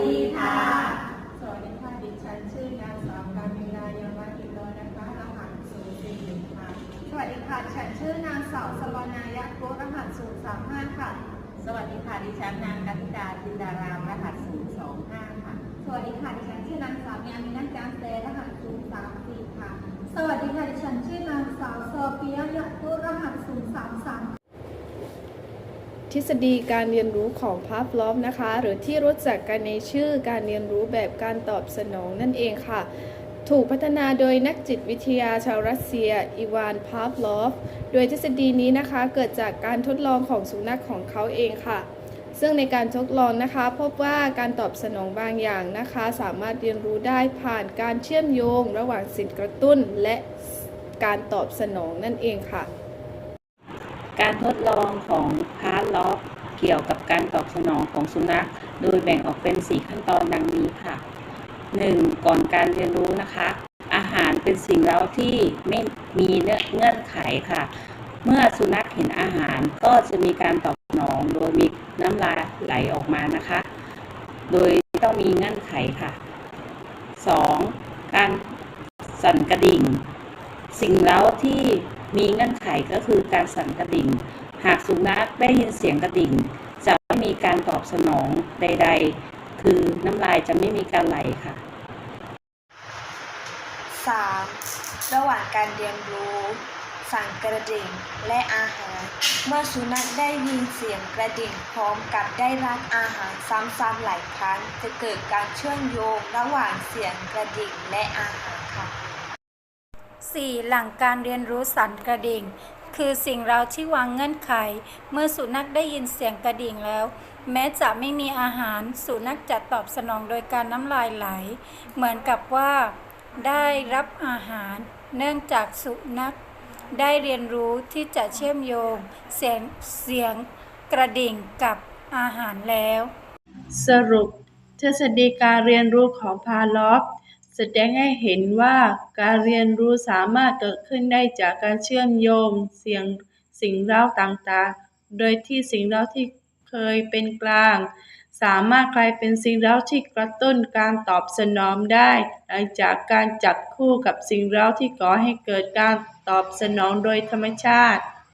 ดีค่ะ สวัสดีค่ะดิฉันชื่อนางสาวการเวลายามอิโดนะคะรหัส041ค่ะ สวัสดีค่ะฉันชื่อนางสาวสรนายะโกรหัส035ค่ะ สวัสดีค่ะดิฉันนางกันธิดาจินดารามรหัส025ค่ะ สวัสดีค่ะดิฉันชื่อนางสาวมีอามินัทจามเซรหัส034ค่ะ สวัสดีค่ะดิฉันชื่อนางสาวโซเฟียยะตุรหัส033 ทฤษฎีการเรียนรู้ของพาฟลอฟนะคะ หรือที่รู้จักกันในชื่อการเรียนรู้แบบการตอบสนองนั่นเองค่ะ ถูกพัฒนาโดยนักจิตวิทยาชาวรัสเซีย อีวานพาฟลอฟ โดยทฤษฎีนี้นะคะเกิดจากการทดลองของสุนัขของเขาเองค่ะ ซึ่งในการทดลองนะคะ พบว่าการตอบสนองบางอย่างนะคะ สามารถเรียนรู้ได้ผ่านการเชื่อมโยง ระหว่างสิ่งกระตุ้นและการตอบสนองนั่นเองค่ะ การทดลองของพาร์ทล็อกเกี่ยวกับการตอบสนองของสุนัข โดยแบ่งออกเป็น 4 ขั้นตอนดังนี้ค่ะ 1. ก่อนการเรียนรู้นะคะ อาหารเป็นสิ่งเร้าที่ไม่มีเงื่อนไขค่ะ เมื่อสุนัขเห็นอาหารก็จะมีการตอบสนองโดยมีน้ำลายไหลออกมานะคะ โดยต้องมีเงื่อนไขค่ะ 2. การสั่นกระดิ่ง สิ่งเร้าที่ มีเงื่อนไขก็คือการสั่นกระดิ่ง หากสุนัขได้ยินเสียงกระดิ่ง จะไม่มีการตอบสนองใด ๆ คือน้ำลายจะไม่มีการไหลค่ะ 3. ระหว่างการเรียนรู้สั่งกระดิ่งและอาหาร เมื่อสุนัขได้ยินเสียงกระดิ่งพร้อมกับได้รับอาหารซ้ำๆหลายครั้งจะเกิดการเชื่อมโยงระหว่างเสียงกระดิ่งและอาหาร 4. หลังการเรียนรู้สั่นกระดิ่ง คือสิ่งเราที่วางเงื่อนไข เมื่อสุนัขได้ยินเสียงกระดิ่งแล้ว แม้จะไม่มีอาหารสุนัขจะตอบสนองโดยการน้ำลายไหล เหมือนกับว่า ได้รับอาหาร เนื่องจากสุนัข ได้เรียนรู้ที่จะเชื่อมโยง เสียงเสียงกระดิ่งกับอาหารแล้ว สรุปทฤษฎีการเรียนรู้ของพาลอฟ แสดงให้เห็นว่าการเรียนรู้สามารถเกิดขึ้นได้จากการเชื่อมโยงเสียงสิ่งเร้าต่างๆ โดยที่สิ่งเร้าที่เคยเป็นกลาง สามารถกลายเป็นสิ่งเร้าที่กระตุ้นการตอบสนองได้ หลังจากการจับคู่กับสิ่งเร้าที่ก่อให้เกิดการตอบสนองโดยธรรมชาติ